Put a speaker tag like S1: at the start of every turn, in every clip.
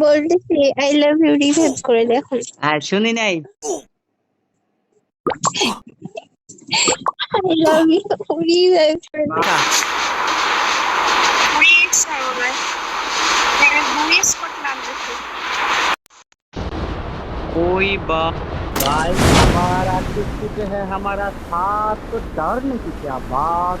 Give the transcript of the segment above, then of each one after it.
S1: বলতেছি I love you revive করে দেখো
S2: আর শুনি নাই
S1: আই লাভ ইউ রিভাইভ করে দেখো
S2: বাবা,
S1: বুয়েস আমার বুয়েস করলাম দেখো
S2: कोई बात भाई हमारा टुक है हमारा साथ तो डरने की क्या बात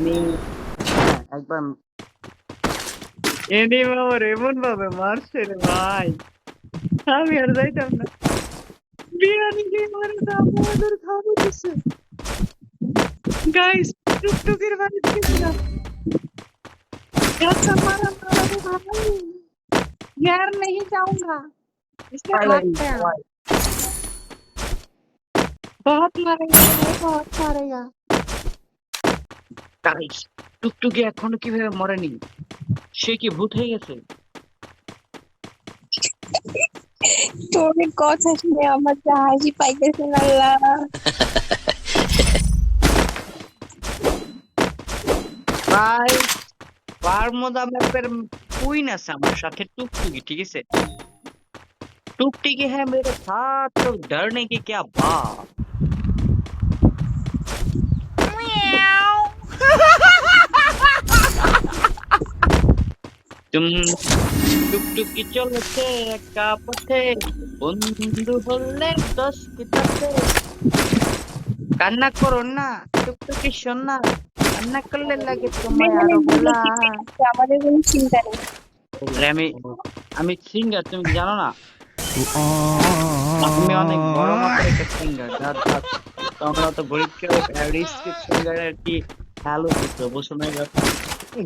S1: আমি
S2: হ্যাঁ, একবার এনে বাবার এমন ভাবে মারছে রে ভাই আমি আর যাইতাম না বিরিয়ানি দিয়ে মারে আমাদের খাবো দিচ্ছে গাইস টুকটুকির বাড়ি গেছিলাম ऐसा मारा मारा तो भाई यार नहीं जाऊंगा इससे भागते हैं बहुत मारेगा भाई बहुत मारेगा গাইস টুকটুকি এখনো কিভাবে মরেনি সে কি ভূত হয়ে গেছে
S1: তোর কথা শুনে আমার যা হাসি পাইতেছে না আল্লাহ
S2: ভাই বারমুদা ম্যাপের কুইন আছে আমার সাথে টুকটুকি ঠিক আছে टुकटुकी है मेरे साथ तो डरने की क्या बात तुम টুকটুকি চলেছে একা পথে। বন্ধু হলে দশ কিতাবে কান্না করো না টুকটুকি শোন। না কান্না করলে লাগে তোমায় আরও বলা।
S1: আমাদের কোনো চিন্তা নেই।
S2: আমি আমি সিঙ্গার তুমি জানো না? আমি অনেক বড় মাপের একটা সিঙ্গার তোমরা তো গরিব কেউ প্যারিস সিঙ্গার আর কি। হ্যালো বুঝছ না এবার? এই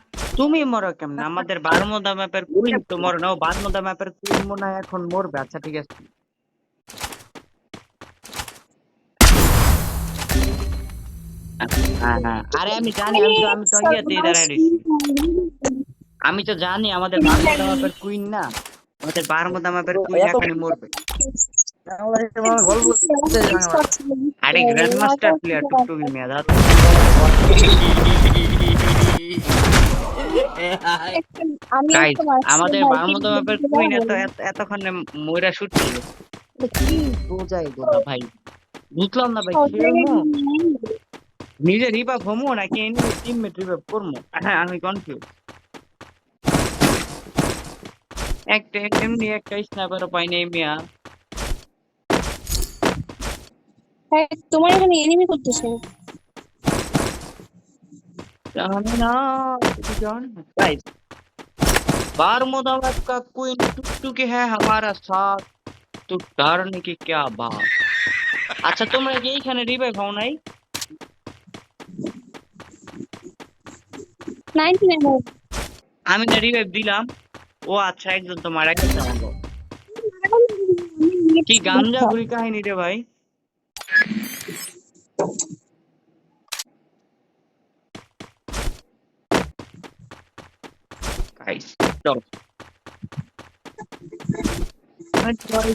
S2: তুমি মরো কেমন? আমাদের বারমোদা ম্যাপের কুইন তো মরো। না। বারমোদা ম্যাপের কুইন মনে হয় এখন মরবে। আচ্ছা ঠিক আছে। হ্যাঁ হ্যাঁ। আরে আমি জানি আমি তো আমি তো ইয়েতে দাঁড়ায় আমি তো জানি আমাদের বারমোদা ম্যাপের কুইন না। আমাদের বারমোদা ম্যাপের কুইন এখনই মরবে। আরে গ্র্যান্ড মাস্টার প্লেয়ার টুকটুকি মিয়া আমাদের ম্যাপের
S1: বুঝতে
S2: কুইন এত এত- এতক্ষণে ময়রা শুট কি? বোঝাই গোটা ভাই? বুঝলাম না ভাই নিজে রিভাইভ হমো নাকি টিমমেট রিভাইভ করব হ্যাঁ আমি কনফিউজ একটা এমনি একটা স্নাইপারও পাই নাই মিয়া।
S1: তোমার এখানে এনিমি করতেছে।
S2: জানি না तुझे जान गाइस बारमूदा मैप का क्वीन टुकटुकी है हमारा साथ तो डरने की क्या बात আচ্ছা তোমরা কি এইখানে রিভাইভ হও নাই
S1: নাইনটি নাইন
S2: আমি না রিভাইভ দিলাম ও আচ্ছা একজন তো মারা গেছে আমাকে কি গাঞ্জা ঘুরি কাহিনী রে ভাই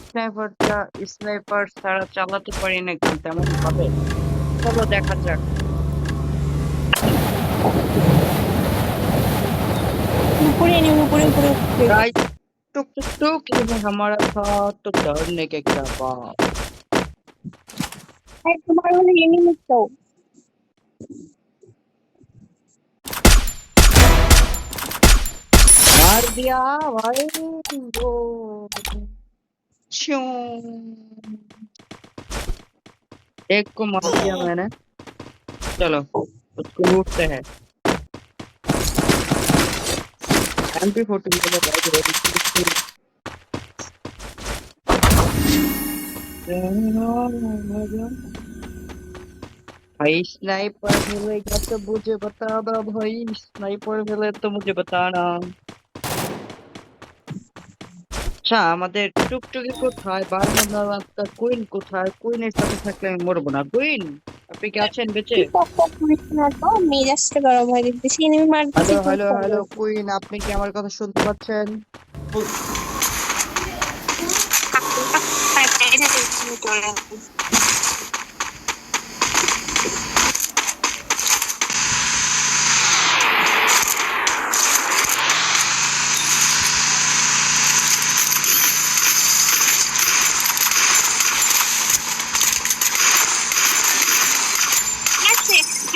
S2: স্নাইপারটা স্নাইপার ছাড়া চালাতে পারি না গান তেমন ভাবে চলো দেখা যাক
S1: উপরে এনিমি উপরে উপরে উপরে
S2: गाइस टुक टुक टुक ये हमारा साथ तो डरने के क्या बात
S1: এই তোমার হলো এনিমি তো
S2: मार दिया भाई वो एक को मार दिया मैंने। चलो उसको लूटते हैं। एमपी फोर्टीन को लगा भाई स्नाइपर मिलेगा तो मुझे बताना भाई। स्नाइपर मिले तो मुझे बताना। আচ্ছা আমাদের টুকটুকি কোথায়? বারমুদা রাস্তা কুইন কোথায়? কুইনের সাথে থাকলে আমি মরবো না। কুইন আপনি কি আছেন বেঁচে?
S1: মেজাজটা গরম হয়ে এনিমি মারতেছি
S2: হ্যালো হ্যালো হ্যালো কুইন আপনি কি আমার কথা শুনতে পাচ্ছেন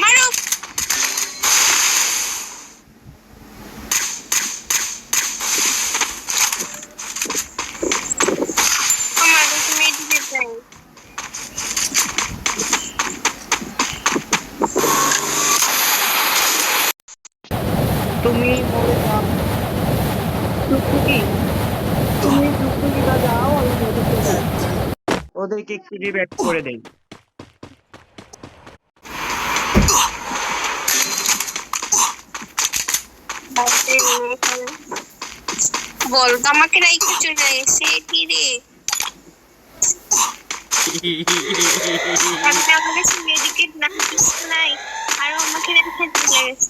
S1: মারো আমার তুমি দিতে চাই
S2: তুমি মরে যাও টুকটুকি তুমি টুকটুকিটা যাও আমি ওদেরকে একটু রিব্যাক করে দেই।
S1: বল আমাকে রাইখে চলে এসে, কি রে? আর আমাকে রেখে চলে গেছে।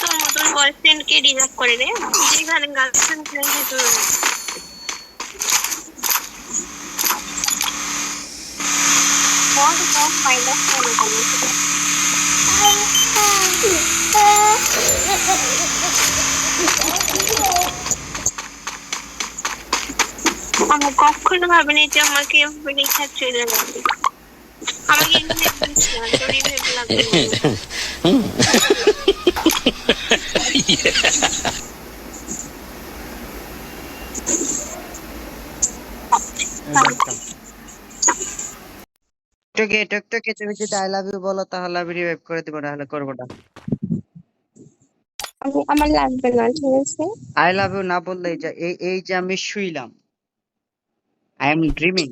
S1: তোর মতন বয়ফ্রেন্ড কে রিজার্ভ করে রে যেখানে গার্লফ্রেন্ড রেখে বল মাইনাস মনে করবে আমি কখনো ভাবিনি যে আমাকে রেখা চলে যাবে আমাকে রিভেট লাগবে
S2: টুকটুকি টুকটুকি তুমি যদি আই লাভ ইউ বলো তাহলে আমি রিভাইভ করে দিব না হলে করব না।
S1: আমি আমার লাগবে না ঠিক আছে?
S2: আই লাভ ইউ না বললেই যা এই এই যে আমি শুইলাম আই এম ড্রিমিং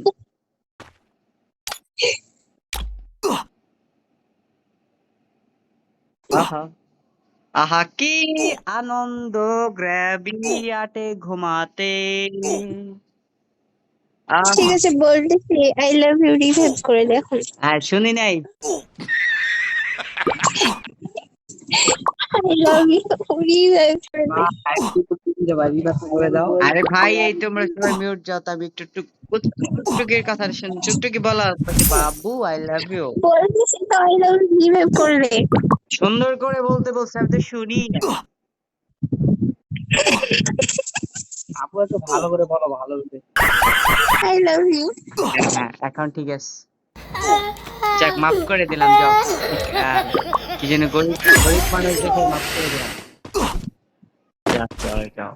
S2: আহা আহা কি আনন্দ গ্র্যাভিয়াটে ঘুমাতে।
S1: ঠিক আছে বলতেছি আই লাভ ইউ রিভাইভ করে দেখো
S2: আর শুনি নাই?
S1: আই লাভ ইউ রিভাইভ করে দে।
S2: আরে ভাই এই তোমরা সবাই মিউট যাও তো আমি একটু টুক টুকটুকির কথা শুনি। টুকটুকি বলা হচ্ছে বাবু আই লাভ ইউ
S1: বলতেছি তো আই লাভ ইউ রিভাইভ করে দে
S2: সুন্দর করে বলতে বলছে আমি তো শুনি না। আপু একটু ভালো করে বলো ভালো করে।
S1: আই লাভ ইউ
S2: হ্যাঁ এখন ঠিক আছে। যাক মাফ করে দিলাম যাও। কি যেন গরিব গরিব মানুষ দেখে মাফ করে দিলাম। যাও যাও।